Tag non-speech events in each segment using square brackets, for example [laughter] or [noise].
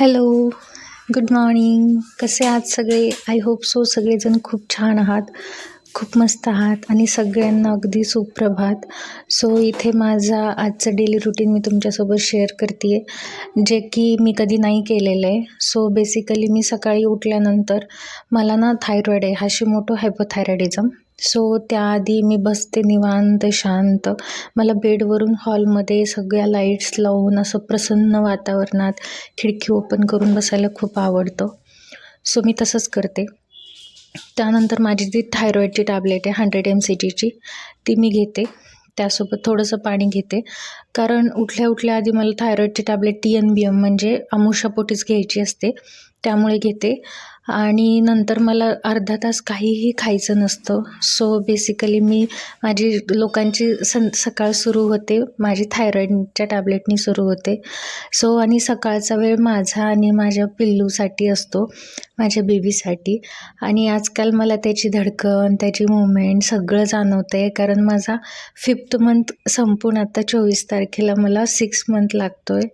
Hello good morning कसे आहात सगळे? आय होप सो सगळेजण खूप छान आहात खूप मस्त आहात आणि सगळ्यांना अगदी सुप्रभात. सो इथे माझा आजचं डेली रुटीन मी तुमच्यासोबत शेअर करते आहे जे की मी कधी नाही केलेलं आहे. सो बेसिकली मी सकाळी उठल्यानंतर मला ना थायरॉईड आहे हाशी मोठो हायपोथायरॉईडिझम सो त्याआधी मी बसते निवांत शांत. मला बेडवरून हॉलमध्ये सगळ्या लाईट्स लावून असं प्रसन्न वातावरणात खिडकी ओपन करून बसायला खूप आवडतं. सो मी तसंच करते. त्यानंतर माझी जी थायरॉईडची टॅबलेट आहे हंड्रेड एम सी जीची ती मी घेते. त्यासोबत थोडंसं पाणी घेते. कारण उठल्या उठल्या आधी मला थायरॉईडची tablet T N B M म्हणजे अमुषापोटीच घ्यायची असते त्यामुळे घेते. आणि नंतर मला अर्धा तास काहीही खायचं नसतं. सो बेसिकली मी माझी लोकांची सं सकाळ सुरू होते. माझी थायरॉईडच्या टॅबलेटनी सुरू होते. सो आणि सकाळचा वेळ माझा आणि माझ्या पिल्लूसाठी असतो माझ्या बेबीसाठी आणि आजकाल मला त्याची धडकन त्याची मुवमेंट सगळं जाणवतं आहे कारण माझा फिफ्थ मंथ संपून आता चोवीस तारखेला मला सिक्स मंथ लागतो आहे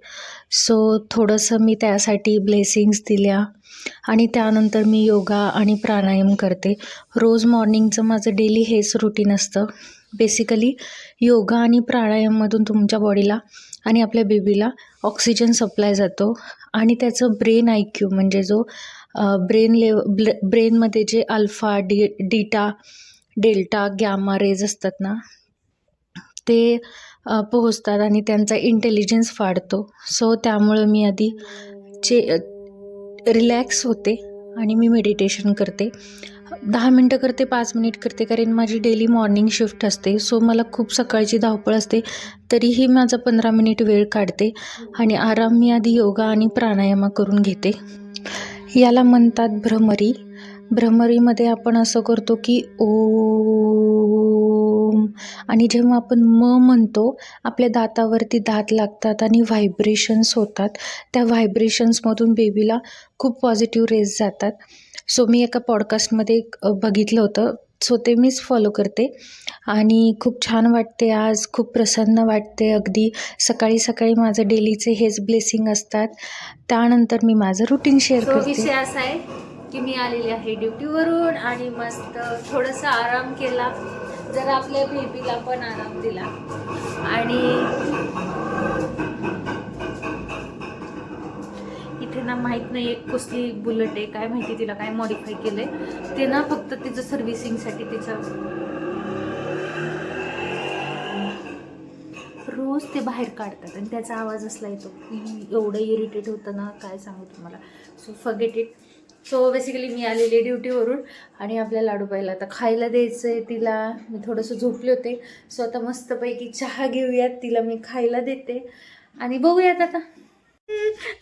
सो थोडंसं मी त्यासाठी ब्लेसिंग्स दिल्या. आणि त्यानंतर मी योगा आणि प्राणायाम करते. रोज मॉर्निंगचं माझं डेली हेच रुटीन असतं. बेसिकली योगा आणि प्राणायाममधून तुमच्या बॉडीला आणि आपल्या बेबीला ऑक्सिजन सप्लाय जातो. आणि त्याचं ब्रेन आय क्यू म्हणजे जो ब्रेन लेव ब्ल ब्रेनमध्ये जे अल्फा डी डीटा डेल्टा गॅमा रेज असतात ना ते पोहोचतात आणि त्यांचा इंटेलिजन्स वाढतो. सो त्यामुळं मी आधी चे रिलॅक्स होते आणि मी मेडिटेशन करते. दहा मिनटं करते पाच मिनिट करते कारण माझी डेली मॉर्निंग शिफ्ट असते. सो मला खूप सकाळची धावपळ असते तरीही माझा पंधरा मिनिट वेळ काढते आणि आराम मी आधी योगा आणि प्राणायाम करून घेते. याला म्हणतात भ्रमरी. भ्रमरीमध्ये आपण असं करतो की ओ ओम. आणि जेव्हा आपण म म्हणतो आपल्या दातावरती दात लागतात आणि व्हायब्रेशन्स होतात. त्या व्हायब्रेशन्समधून बेबीला खूप पॉझिटिव्ह रेज जातात. सो मी एका पॉडकास्टमध्ये एक बघितलं होतं. सो ते मीच फॉलो करते. आणि खूप छान वाटते आज. खूप प्रसन्न वाटते. अगदी सकाळी सकाळी माझं डेलीचे हेच ब्लेसिंग असतात. त्यानंतर मी माझं रुटीन शेअर करते. विषय असा आहे की मी आलेली आहे ड्युटीवरून आणि मस्त थोडंसं आराम केला. जरा आपल्या बेबीला पण आराम दिला. आणि इथे ना माहीत नाही एक कसली बुलेट आहे काय माहिती तिला काय मॉडिफाय केलं आहे ते ना फक्त तिचं सर्व्हिसिंगसाठी तिचं रोज ते बाहेर काढतात आणि त्याचा आवाज असला येतो. की एवढं इरिटेट होतं ना काय सांगू तुम्हाला. So forget it so basically मी आलेली ड्युटीवरून आणि आपल्या लाडूबाईला आता खायला द्यायचं आहे तिला. मी थोडंसं झोपले होते. सो आता मस्तपैकी चहा घेऊयात. तिला मी खायला देते. आणि बघूयात आता.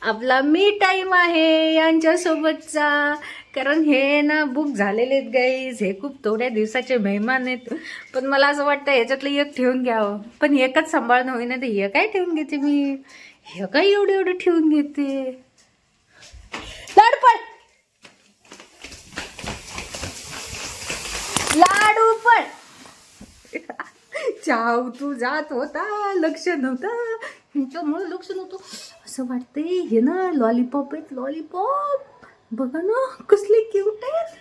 आपला मी टाईम आहे यांच्यासोबतचा. कारण हे ना बुक झालेले आहेत गाईज हे खूप थोड्या दिवसाचे मेहमान आहेत. पण मला असं वाटतं ह्याच्यातलं एक ठेवून घ्यावं. पण एकच सांभाळणं होईना तर हे काय ठेवून घेते मी? हे काय एवढं एवढं ठेवून घेते? लाडपण लाडू पण. चाव तू जात होता लक्ष नव्हतं. ह्यांच्यामुळे लक्ष नव्हतं. असं वाटतंय हे ना लॉलीपॉप आहेत लॉलीपॉप बघा ना कसले क्यूट आहेत.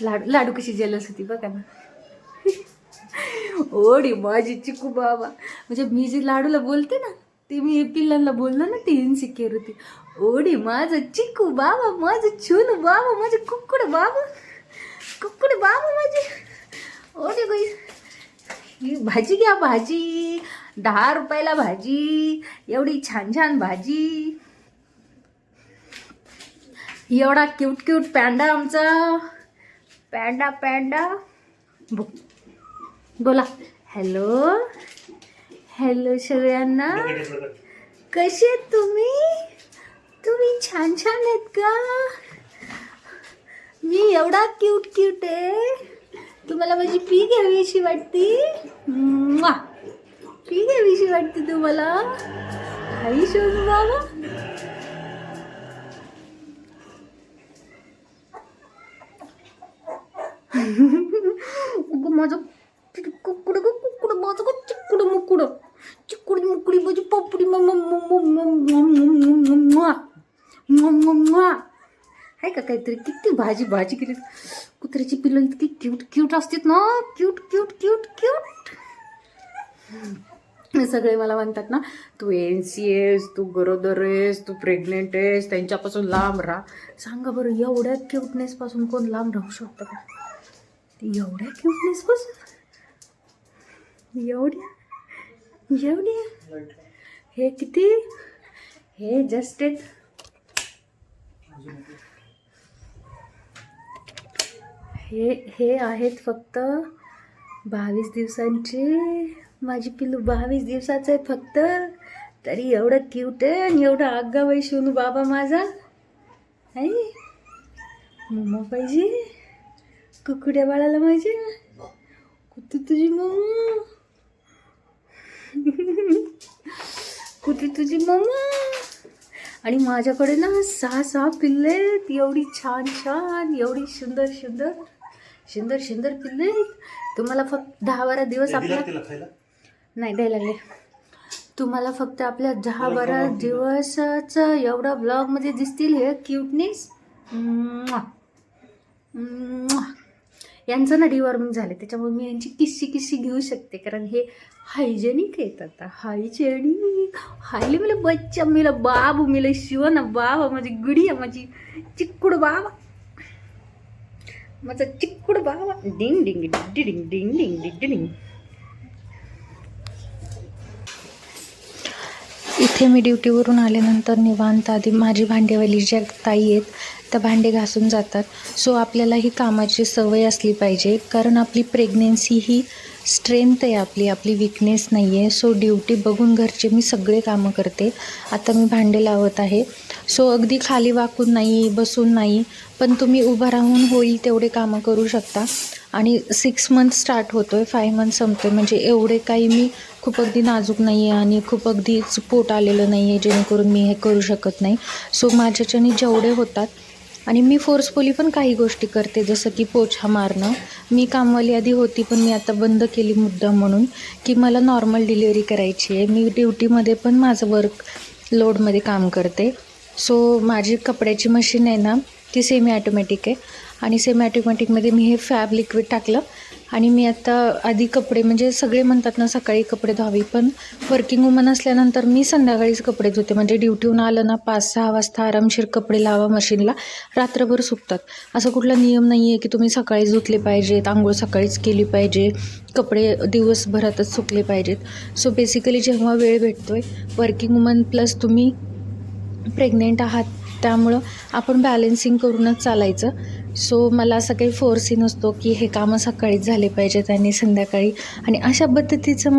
लाडू लाडू कशी जेलस होती बघा ना. ओढी माझी चिकू बाबा. म्हणजे मी जे लाडूला बोलते ना ती मी पिल्लांना बोललं ना ती इन्सिक्युअर होती. ओढी माझं चिकू बाबा माझं छुन बाबा माझे कुक्कुड बाबा कुक्कुड बाबा माझे. ओढी बाई ही भाजी घ्या भाजी दहा रुपयाला भाजी एवढी छान छान भाजी. एवढा क्यूट क्यूट पॅन्डा आमचा. पॅन्डा पॅन्डा बोला. हॅलो हॅलो सगळ्यांना कसे आहेत तुम्ही? तुम्ही छान छान आहेत का? मी एवढा क्यूट क्यूट आहे. तुम्हाला माझी पी घ्यावीशी वाटती? म्वा! पी घ्यावीशी वाटते तुम्हाला? आई शोध बाबा. [laughs] माझं कुकडं कुकडं माझं चिकडं चिकुडी मुकडी माझी पपडी आहे का काहीतरी किती भाजी भाजी केली कुत्र्याची पिल्लं इतकी क्यूट क्यूट असतात ना क्यूट क्यूट क्यूट क्यूट सगळे मला म्हणतात ना तू एन सी एस तू गरोदर आहेस तू प्रेग्नेंट आहेस त्यांच्यापासून लांब राहा सांगा बरं एवढ्या क्यूटनेसपासून कोण लांब राहू शकतं का एवढ्या क्यूटनेसपासून एवढ्या एवढ्या हे किती? हे जस्ट एक. हे हे आहेत फक्त बावीस दिवसांचे. माझी पिल्लू बावीस दिवसाचं आहे फक्त. तरी एवढं क्यूट आहे आणि एवढं आगाबाई शिवून बाबा माझा. आहे मम्मा पाहिजे? कुकुड्या बाळाला माझ्या कुठे तुझी मम्मा. कुठे तुझी मम्मा. आणि माझ्याकडे ना सहा सहा पिल्ले आहेत. एवढी छान छान एवढी सुंदर सुंदर सुंदर सुंदर पिल्ले आहेत. तुम्हाला फक्त दहा बारा दिवस खायला? नाही द्यायला लागले. तुम्हाला फक्त आपल्या दहा बारा दिवसाचं एवढा ब्लॉगमध्ये दिसतील हे क्यूटनेस यांचं ना डिवॉर्मिंग झालं त्याच्यामुळे मी यांची किस्सी किस्सी घेऊ शकते. कारण हे हायजेनिक आहेत आता. हायजेनिक हायले मला बच्चा मिला बाबू मेला शिव ना बाबा माझी गुडी आहे माझी चिक्कुड बाबा. माझा चिक्कुड बाबा. डिंग डिंग डिंग डिंग डिंग डिंग डिंग इथे मी ड्युटीवरून आल्यानंतर निवांत आधी माझी भांडेवाली ज्या ताई आहेत. तर भांडे घासून जातात. सो आपल्याला ही कामाची सवय असली पाहिजे. कारण आपली प्रेग्नेन्सी ही स्ट्रेंथ आहे आपली. आपली विकनेस नाही आहे सो ड्युटी बघून घरचे मी सगळे कामं करते. आता मी भांडे लावत आहे. सो अगदी खाली वाकून नाही बसून नाही. पण तुम्ही उभं राहून होईल तेवढे कामं करू शकता. आणि सिक्स मंथ स्टार्ट होतो आहे फाय मंथ संपतो आहे म्हणजे एवढे काही मी खूप अगदी नाजूक नाही आहे आणि खूप अगदीच पोट आलेलं नाही आहे जेणेकरून मी हे करू शकत नाही. सो माझ्याच्याने जेवढे होतात आणि मी फोर्सफुली पण काही गोष्टी करते जसं की पोछा मारणं. मी कामवाली आधी होती पण मी आता बंद केली मुद्दा म्हणून की मला नॉर्मल डिलिव्हरी करायची आहे. मी ड्युटीमध्ये पण माझं वर्क लोडमध्ये काम करते. सो माझी कपड्याची मशीन आहे ना ती सेमी ॲटोमॅटिक आहे. आणि सेमी ॲटोमॅटिकमध्ये मी हे फॅब लिक्विड टाकलं आणि मी आता आधी कपडे म्हणजे सगळे म्हणतात ना सकाळी कपडे धुवावी पण वर्किंग वुमन असल्यानंतर मी संध्याकाळीच कपडे धुते. म्हणजे ड्युटीहून आलं ना पाच सहा वाजता आरामशीर कपडे लावा मशीनला रात्रभर सुकतात. असा कुठला नियम नाही आहे की तुम्ही सकाळीच धुतले पाहिजेत आंघोळ सकाळीच केली पाहिजे कपडे दिवसभरातच सुकले पाहिजेत. सो बेसिकली जेव्हा वेळ भेटतो आहे वर्किंग वुमन प्लस तुम्ही प्रेग्नेंट आहात त्यामुळं आपण बॅलेन्सिंग करूनच चालायचं. सो मला असं काही फोर्सही नसतो की हे कामं सकाळीच झाले पाहिजेत आणि संध्याकाळी. आणि अशा पद्धतीचं